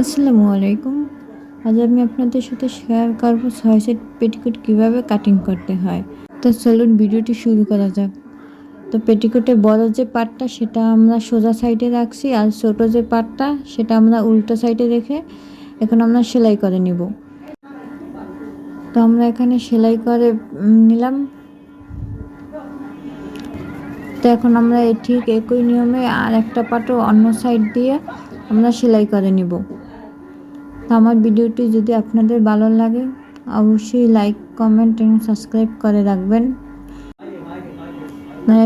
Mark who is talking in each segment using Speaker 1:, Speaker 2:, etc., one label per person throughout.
Speaker 1: আসসালামু আলাইকুম। আজ আমি আপনাদের সাথে শেয়ার করব ছয় সেট পেটিকোট কীভাবে কাটিং করতে হয়। তো চলুন ভিডিওটি শুরু করা যাক। তো পেটিকোটের বড় যে পার্টটা সেটা আমরা সোজা সাইডে রাখছি আর ছোটো যে পার্টটা সেটা আমরা উল্টো সাইডে রেখে এখন আমরা সেলাই করে নিব। তো আমরা এখানে সেলাই করে নিলাম। তো এখন আমরা ঠিক একই নিয়মে আর একটা পাটও অন্য সাইড দিয়ে আমরা সেলাই করে নিব। আমার ভিডিওটি যদি আপনাদের ভালো লাগে, অবশ্যই লাইক কমেন্ট এবং সাবস্ক্রাইব করে রাখবেন।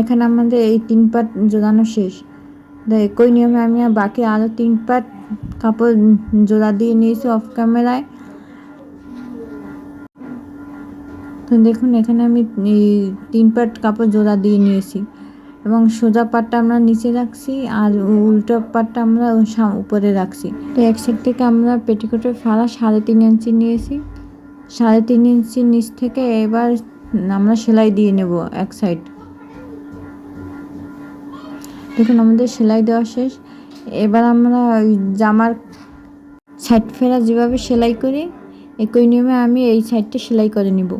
Speaker 1: এখানে আমাদের এই তিন পাট জোড়ানো শেষ। একই নিয়মে আমি বাকি আরও তিন পাট কাপড় জোড়া দিয়ে নিয়েছি অফ ক্যামেরায় তো দেখুন, এখানে আমি তিন পাট কাপড় জোড়া দিয়ে নিয়েছি। এবং সোজা পাটটা আমরা নিচে রাখছি আর উল্টো পাটটা আমরা উপরে রাখছি। তো এক সাইড থেকে আমরা পেটিকোটের ফাড়া সাড়ে তিন ইঞ্চি নিয়েছি। সাড়ে তিন ইঞ্চি নিচ থেকে এবার আমরা সেলাই দিয়ে নেব এক সাইড দেখুন, আমাদের সেলাই দেওয়া শেষ। এবার আমরা ওই জামার সাইড ফেরা যেভাবে সেলাই করি, একই নিয়মে আমি এই সাইডটা সেলাই করে নিব।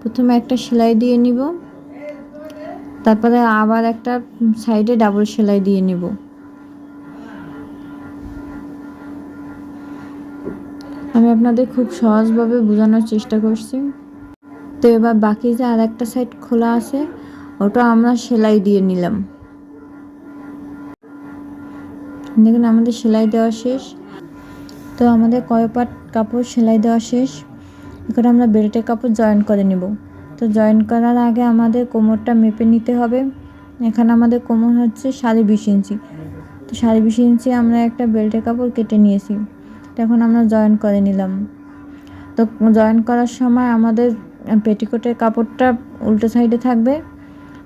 Speaker 1: প্রথমে একটা সেলাই দিয়ে নিব। তারপরে আবার একটা সাইডে ডাবল সেলাই দিয়ে নেব। আমি আপনাদের খুব সহজভাবে বোঝানোর চেষ্টা করছি। তো এবার বাকি যে আর একটা সাইড খোলা আছে, ওটা আমরা সেলাই দিয়ে নিলাম। দেখুন, আমাদের সেলাই দেওয়া শেষ। তো আমাদের কয় পাট কাপড় সেলাই দেওয়া শেষ। এখন আমরা বেল্টের কাপড় জয়েন করে নিব। তো জয়েন করার আগে আমাদের কোমরটা মেপে নিতে হবে। এখানে আমাদের কোমর হচ্ছে সাড়ে বিশ ইঞ্চি। তো সাড়ে বিশ ইঞ্চি আমরা একটা বেল্টের কাপড় কেটে নিয়েছি। এখন আমরা জয়েন করে নিলাম। তো জয়েন করার সময় আমাদের পেটিকোটের কাপড়টা উল্টো সাইডে থাকবে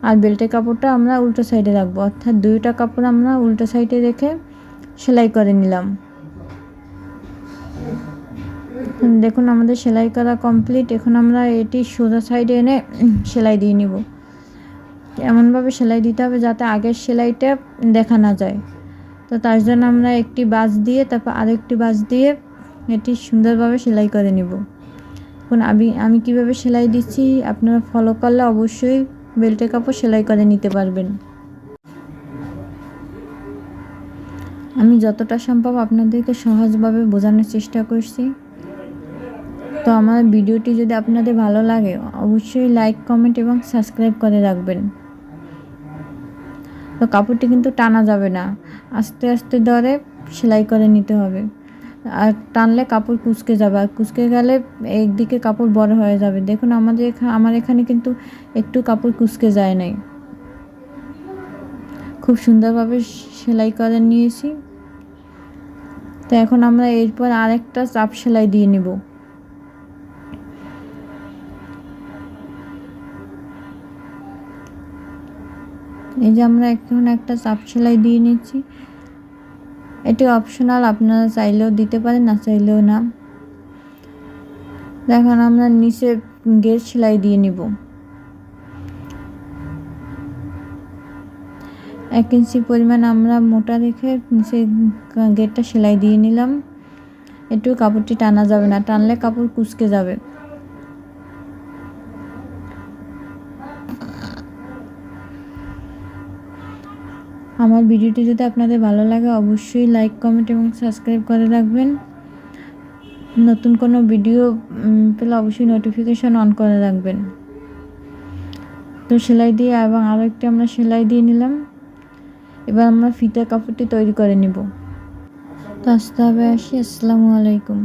Speaker 1: আর বেল্টের কাপড়টা আমরা উল্টো সাইডে রাখব। অর্থাৎ দুইটা কাপড় আমরা উল্টো সাইডে রেখে সেলাই করে নিলাম। দেখুন আমাদের সেলাই করা কমপ্লিট এখন আমরা এটি সোজা সাইডে এনে সেলাই দিয়ে নিব। এমনভাবে সেলাই দিতে হবে যাতে আগের সেলাইটা দেখা না যায়। তো তার জন্য আমরা একটি বাস দিয়ে, তারপর আরেকটি বাস দিয়ে এটি সুন্দরভাবে সেলাই করে নিব। এখন আমি আমি কীভাবে সেলাই দিচ্ছি, আপনারা ফলো করলে অবশ্যই বেল্টের কাপড় সেলাই করে নিতে পারবেন। আমি যতটা সম্ভব আপনাদেরকে সহজভাবে বোঝানোর চেষ্টা করছি। তো আমার ভিডিওটি যদি আপনাদের ভালো লাগে, অবশ্যই লাইক কমেন্ট এবং সাবস্ক্রাইব করে রাখবেন। তো কাপড়টি কিন্তু টানা যাবে না। আস্তে আস্তে ধরে সেলাই করে নিতে হবে। আর টানলে কাপড় কুচকে যাবে। আর কুচকে গেলে একদিকে কাপড় বড় হয়ে যাবে। দেখুন, আমাদের এখানে আমার এখানে কিন্তু একটু কাপড় কুচকে যায় নাই। খুব সুন্দরভাবে সেলাই করে নিয়েছি। তো এখন আমরা এরপর আরেকটা চাপ সেলাই দিয়ে নেব। এই যে আমরা এখন একটা চাপ সেলাই দিয়ে নিচ্ছি। এটি অপশনাল আপনারা চাইলেও দিতে পারেন, না চাইলেও না। দেখুন আমরা নিচে গেট সেলাই দিয়ে নিব। এক ইঞ্চি পরিমাণ আমরা মোটা রেখে নিচে গেটটা সেলাই দিয়ে নিলাম। একটু কাপড়টি টানা যাবে না, টানলে কাপড় কুচকে যাবে। আমার ভিডিওটি যদি আপনাদের ভালো লাগে, অবশ্যই লাইক কমেন্ট এবং সাবস্ক্রাইব করে রাখবেন। নতুন কোনো ভিডিও পেলে অবশ্যই নোটিফিকেশন অন করে রাখবেন। তো সেলাই দিয়ে, এবং আরও একটি আমরা সেলাই দিয়ে নিলাম। এবার আমরা ফিতা কাপড়টি তৈরি করে নিব। তো আসতে হবে, আসি। আসসালামু আলাইকুম।